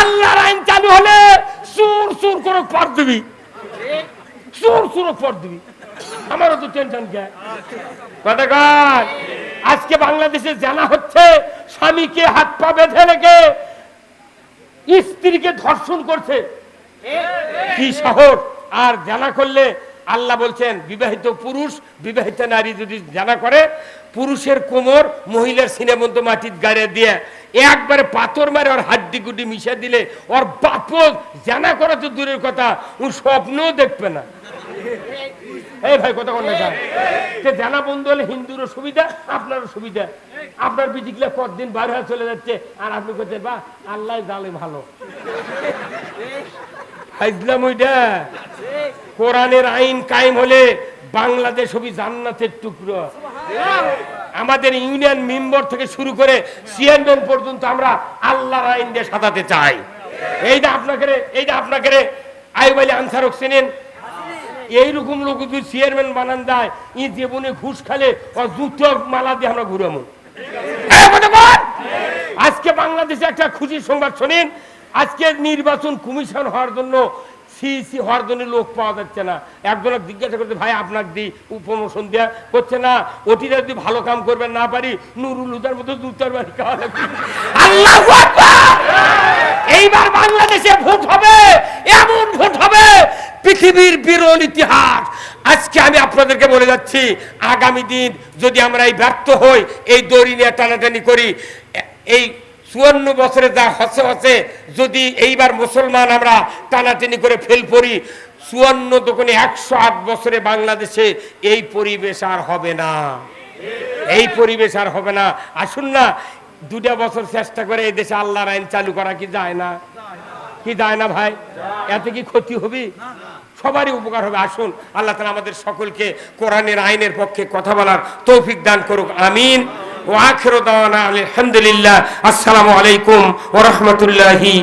আল্লাহর আইন চালু হলে সুর সুর করে পর দিবি। সুর সুর পর দিবি। আমারও তো টেনশন কে কথা আজকে বাংলাদেশে জানা হচ্ছে, স্বামীকে হাত পা বেঁধে রেখে স্ত্রীকে ধর্ষণ করছে। কি শহর? আর জানা করলে আল্লাহ বলছেন, বিবাহিত পুরুষ, বিবাহিত নারী যদি জানা করে, পুরুষের কোমর মহিলার সিনেমন্ত মাটির গাড়ে দিয়ে একবারে পাথর মারে ওর হাড্ডি গুড্ডি মিশে দিলে, ওর বাপ জানা করা তো দূরের কথা, ও স্বপ্নও দেখবে না। এই ভাই, কথা কোন? যে জানা বন্ধু হলে হিন্দুরও সুবিধা, আপনারও সুবিধা। আপনার বিদিকলে কতদিন বার হয়ে চলে যাচ্ছে, আর আপনি করছেন বা আল্লাহ জালে ভালো। হাইজলাম ওইটা। কোরআনের আইন কায়েম হলে বাংলাদেশ হবি জান্নাতের টুকরো। আমাদের ইউনিয়ন মেম্বার থেকে শুরু করে চেয়ারম্যান পর্যন্ত আমরা আল্লাহর আইন দিয়ে সাজাতে চাই। এইটা আপনাকে এইটা আপনাকে আইবালি আনসার চেনেন? এইরকম লোক যদি চেয়ারম্যান বানান দেয়, ই জীবনে ঘুষ খালে জুতো মালা দিয়ে আমরা ঘুরামো! আজকে বাংলাদেশে একটা খুশির সংবাদ শোনেন। আজকে নির্বাচন কমিশন হওয়ার জন্য সিসি হওয়ার জন্য লোক পাওয়া যাচ্ছে না। একজন জিজ্ঞাসা করতে ভাই আপনাকে দিই প্রমোশন দেওয়া করছে না, ওটিরা যদি ভালো কাম করবেন না পারি, নুরুল হুদার মতো বাড়ি খাওয়া লাগবে। এইবার বাংলাদেশে ভোট হবে, এমন ভোট হবে, পৃথিবীর বিরল ইতিহাস। আজকে আমি আপনাদেরকে বলে যাচ্ছি, আগামী দিন যদি আমরা এই ব্যর্থ হই, এই দড়ি নিয়ে টানাটানি করি এই চুয়ান্ন বছরে যা হসে হসে, যদি এইবার মুসলমান আমরা টানাটানি করে ফেল পড়ি, চুয়ান্ন দোকানে একশো আট বছরে বাংলাদেশে এই পরিবেশ আর হবে না। এই পরিবেশ আর হবে না। আসুন না দুটা বছর চেষ্টা করে এই দেশে আল্লাহর আইন চালু করা কি যায় না? কি যায় না ভাই? এতে কি ক্ষতি হবে? সবারই উপকার হবে। আসুন, আল্লাহ তালা আমাদের সকলকে কোরআনের আইনের পক্ষে কথা বলার তৌফিক দান করুক। আমিন। ওয়াখির আলহামদুলিল্লাহ। আসসালামু আলাইকুম ওয়া রাহমাতুল্লাহি